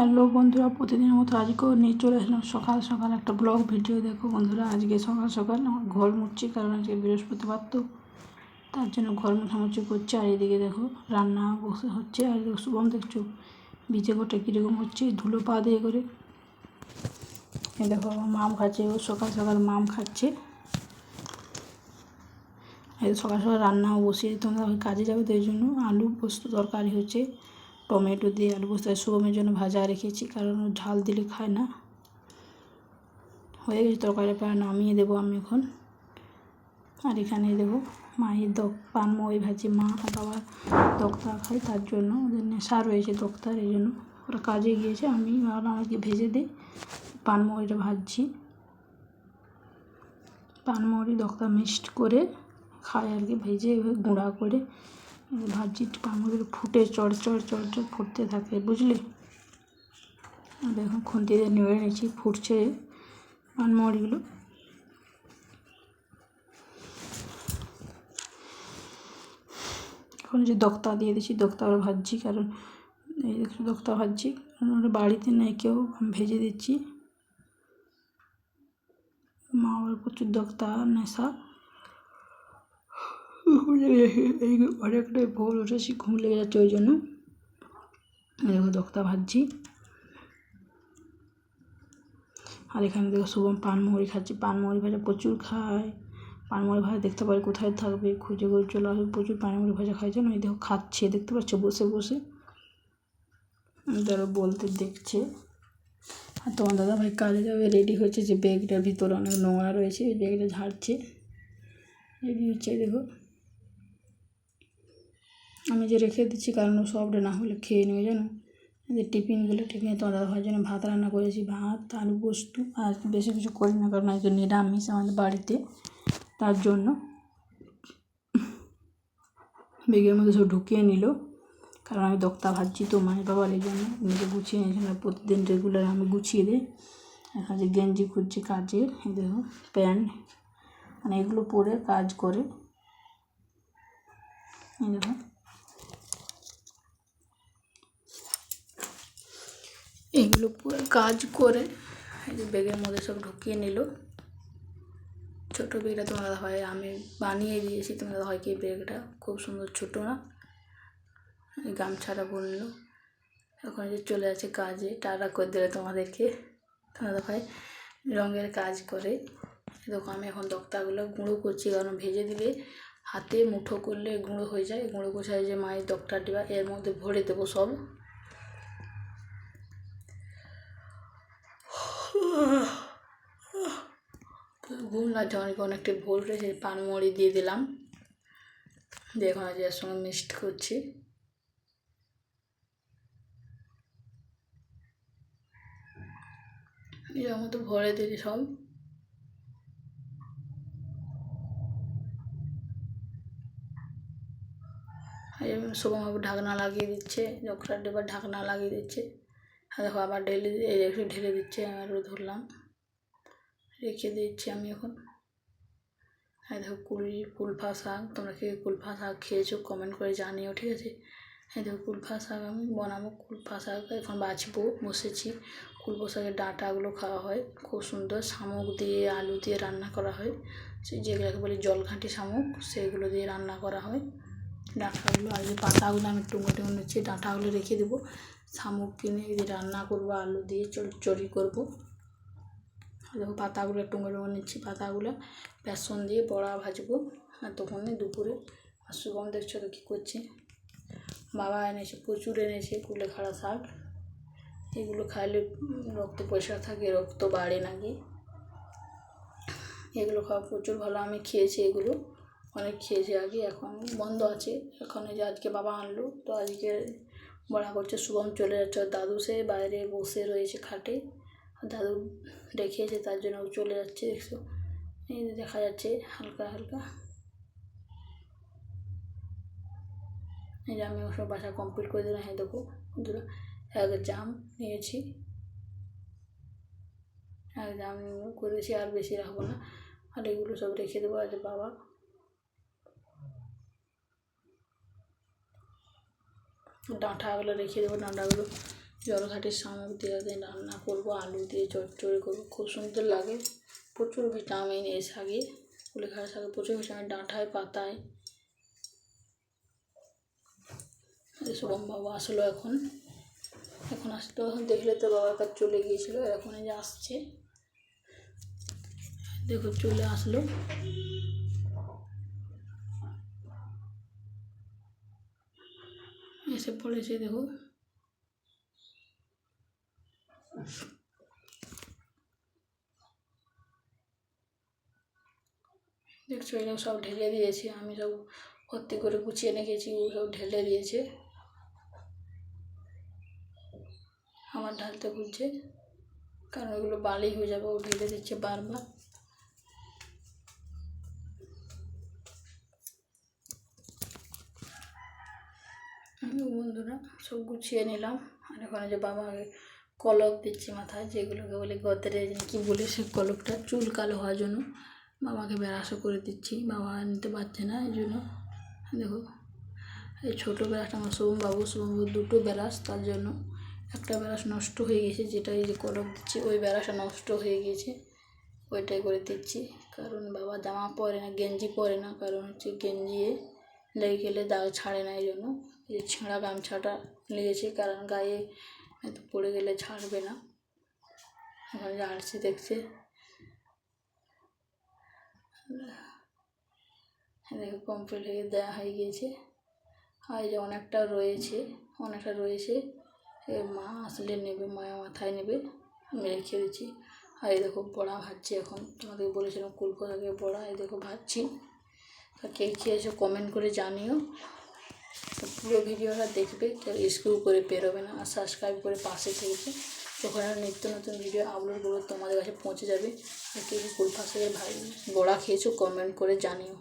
Hello বন্ধুরা, প্রতিদিনের মতো আজকেও নিয়ে চলে আসলাম সকাল সকাল একটা ব্লগ ভিডিও। দেখো বন্ধুরা, আজকে সকাল সকাল আমার ঘর মুছছি, কারণ আজকে বৃহস্পতিবার তো। তার জন্য ঘর মোছামুছি করছে, আর এদিকে দেখো রান্না বসে হচ্ছে, আর এদিকে শুভম দেখছ বিচে গোটা কীরকম হচ্ছে, ধুলো পা দিয়ে করে। দেখো মাম খাচ্ছে, ও সকাল সকাল মাম খাচ্ছে। সকাল সকাল রান্নাও বসিয়ে, তোমরা কাজে যাবে তো, এই জন্য আলু পোস্ত তরকারি হচ্ছে। টমেটো দিয়ে আলু পোস্ত শুভমের জন্য ভাজা রেখেছি, কারণ ঝাল দিলে খায় না। হয়ে গেছে তরকারি প্রায় নামিয়ে দেবো আমি এখন। আর এখানে দেবো মায়ের দক পানময় ভাজি, মা আর বাবা দক্তা খায়, তার জন্য ওদের নেশা রয়েছে দক্তার, এই জন্য ওরা কাজে গিয়েছে। আমি আর আমাকে ভেজে দিই পানময়টা ভাজছি। পান পানময়টি দক্তা মিক্সড করে খায় আর কি, ভেজে গুঁড়া করে ভাজি পানময়গুলো ফুটে চড় চড় চড় চড় ফুটতে থাকে, বুঝলি? খুন্তি দিয়ে নেড়ে নিয়েছি ফুটছে পানমৌরিগুলো এখন যে দক্তা দিয়ে দিচ্ছি, দক্তা ভাজছি, কারণ এই দক্তা ভাজছি, কারণ ওরা বাড়িতে নেই, কেউ আমি ভেজে দিচ্ছি। মা ওর প্রচুর দক্তা নেশা। এই অনেকটাই ভোর উঠেছি ঘুম লেগে যাচ্ছে ওই জন্য। দেখো দক্তা ভাজছি। আর এখানে দেখো শুভম পানমুড়ি খাচ্ছি। পানমুড়ি ভাজা প্রচুর খায়। পানমুড়ি ভাজা দেখতে পারি কোথায় থাকবে, খুঁজে খুঁজে চলে আসবে। প্রচুর পানমুড়ি ভাজা খাইছে না ওই দেখো খাচ্ছে, দেখতে পাচ্ছ? বসে বসে। যারা বলতে দেখছে। আর তোমার দাদা ভাই কাজে যাবে, রেডি হচ্ছে যে ব্যাগটার ভিতরে অনেক নোংরা রয়েছে ব্যাগটা ঝাড়ছে। রেডি হচ্ছে দেখো। আমি যে রেখে দিচ্ছি কারণ ও সবটা না হলে খেয়ে নেবে, জানো? যে টিফিনগুলো টিফিনে তোমার দাদা ভাইয়ের জন্য ভাত রান্না করেছি, ভাত আলু পোস্ত আর বেশি কিছু করি না কারণ আজকে নিরামিষ আমাদের বাড়িতে। তার জন্য বেগের মধ্যে সব ঢুকিয়ে নিল। কারণ আমি দক্তা ভাজছি তো মায়ের বাবার এই জন্য নিজে গুছিয়ে নিয়েছিলাম প্রতিদিন রেগুলার আমি গুছিয়ে দিই। যে গেঞ্জি খুঁজছি কাজের দেখো, প্যান্ট মানে এগুলো পরে কাজ করে। এই দেখো। এগুলো পুরো কাজ করে ব্যাগের মধ্যে সব ঢুকিয়ে নিল। ছোটো ব্যাগটা তোমার হয়, আমি বানিয়ে দিয়েছি। তোমার হয় কি ব্যাগটা খুব সুন্দর ছোটো না? গামছাটা বলল এখন যে চলে যাচ্ছে কাজে, টাটা করে দিলে তোমাদেরকে। দাদা ভাই রঙের কাজ করে। দেখো আমি এখন দক্তাগুলো গুঁড়ো করছি, কারণ ভেজে দিলে হাতে মুঠো করলে গুঁড়ো হয়ে যায়। গুঁড়ো গোছায় যে মায়ের দক্তা ডিবা এর মধ্যে ভরে দেবো সব। ঘুম লাগছে, অনেক অনেকটা ভুল রয়েছে পানমুড়ি দিয়ে দিলাম। দিয়ে এখন আজ এর সঙ্গে মিক্সড করছি। এর মতো ভরে দিলি সব। ঢাকনা লাগিয়ে দিচ্ছে যখন এবার ঢাকনা লাগিয়ে দিচ্ছে। দেখো আবার ঢেলে একটু ঢেলে দিচ্ছে আরও ধরলাম। রেখে দিচ্ছি আমি এখন। হ্যাঁ দেখো কুল, কুলফা শাক, তোমরা কে কুলফা শাক খেয়েছো? কমেন্ট করে জানিও, ঠিক আছে? হ্যাঁ দেখো কুলফা শাক আমি বানাবো, কুলফা শাক এখন বাছবো বসেছি। কুলফা শাকের ডাঁটাগুলো খাওয়া হয়, খুব সুন্দর। শামুক দিয়ে আলু দিয়ে রান্না করা হয়। সেই যেগুলোকে বলি জলঘাঁটি শামুক, সেগুলো দিয়ে রান্না করা হয়। ডাঁটাগুলো আর যে পাতাগুলো আমি টুঙ্গো টুঙ্গো নিচ্ছি, ডাঁটাগুলো রেখে দেবো। শামুক কিনে রান্না করব, আলু দিয়ে চড়চড়ি করব। দেখো পাতাগুলো টুঙ্গো টুঙ্গো নিচ্ছি, পাতাগুলো বেসন দিয়ে বড়া ভাজবো। আর তখনই দুপুরে আর শুভম দেখছ তো কী করছে? বাবা এনেছে, প্রচুর এনেছে কুলেখাড়া শাক। এগুলো খাইলে রক্ত পরিষ্কার থাকে, রক্ত বাড়ে নাকি? এগুলো খাওয়া প্রচুর ভালো। আমি খেয়েছি এগুলো, অনেক খেয়েছি আগে, এখন বন্ধ আছে। এখন এই যে আজকে বাবা আনলো, তো আজকে বড়া করছে, শুভম চলে যাচ্ছে দাদু সে বাইরে বসে রয়েছে খাটে। দাদু দেখিয়েছে, তার জন্য চলে যাচ্ছে, দেখছ? এই দেখা যাচ্ছে, হালকা হালকা। এই যে আমি ওসব বাসা কমপ্লিট করে দিলাম হ্যাঁ দেখো বন্ধুরা, এক জাম নিয়েছি। এক জাম করেছি আর বেশি রাখব না। আর এগুলো সব রেখে দেবো আজ বাবা ডাঁটাগুলো রেখে দেবো, ডাঁটাগুলো জলঘাটের সামগ্রী দিয়ে দিয়ে রান্না করব, আলু দিয়ে চচ্চড়ি করব, খুব সুন্দর লাগে। প্রচুর ভিটামিন এই শাকে কুলেখাড়া শাকে প্রচুর ভিটামিন, ডাঁটায়, পাতায়। শুভম বাবা আসলো এখন। এখন আসতো এখন দেখলে তো বাবার কাছে চলে গিয়েছিল এখন যে আসছে। দেখো চলে আসলো। এসে পড়েছে, দেখো। দেখছ এগুলো সব ঢেলে দিয়েছে। আমি সব ভর্তি করে গুছিয়ে রেখেছি, ও সব ঢেলে দিয়েছে। আমার ঢালতে খুঁজছে কারণ ওগুলো বালি হয়ে যাবে, ও ঢেলে দিচ্ছে বারবার। বন্ধুরা সব গুছিয়ে নিলাম। আর এখন যে বাবাকে কলক দিচ্ছি মাথায়, যেগুলোকে বলে গদরেজ কি বলে সে কলকটা, চুল কালো হওয়ার জন্য বাবাকে বেরাসও করে দিচ্ছি। বাবা নিতে পারছে না, এই জন্য দেখো, এই ছোটো ব্রাশটা আমার সোমবাবু সোমবাবু দুটো ব্রাশ, তার জন্য একটা ব্রাশ নষ্ট হয়ে গেছে, যেটা এই যে কলক দিচ্ছি, ওই ব্রাশটা নষ্ট হয়ে গেছে, ওইটাই করে দিচ্ছি। কারণ বাবা জামা পরে না, গেঞ্জি পরে না, কারণ হচ্ছে গেঞ্জি লেগে গেলে দাগ ছাড়ে না, এই জন্য যে ছেঁড়া গামছাটা লেগেছে, কারণ গায়ে পড়ে গেলে ছাড়বে না। এখন জার্সি দেখছে। দেখো কমপ্লিট হয়ে দেওয়া হয়ে গিয়েছে। আর যে অনেকটা রয়েছে অনেকটা রয়েছে। মা আসলে নেবে, মায়া মাথায় নেবে। আমি রেখে দিচ্ছি। আর এই দেখো, বড়া ভাজছি এখন। তোমাদের বলেছিলাম কুলপো থাকে বড়া, এই দেখো ভাজছি। তা কে খেয়েছো কমেন্ট করে জানিও। তো পুরো ভিডিওটা দেখবে কেউ স্ক্রু করে বেরোবে না, আর সাবস্ক্রাইব করে পাশে থেকে যখন নিত্য নতুন ভিডিও আপলোড করব, তোমাদের কাছে পৌঁছে যাবে। আর কেউ কুলপা পাশে ভাই, বড়া খেয়েছো? কমেন্ট করে জানিও।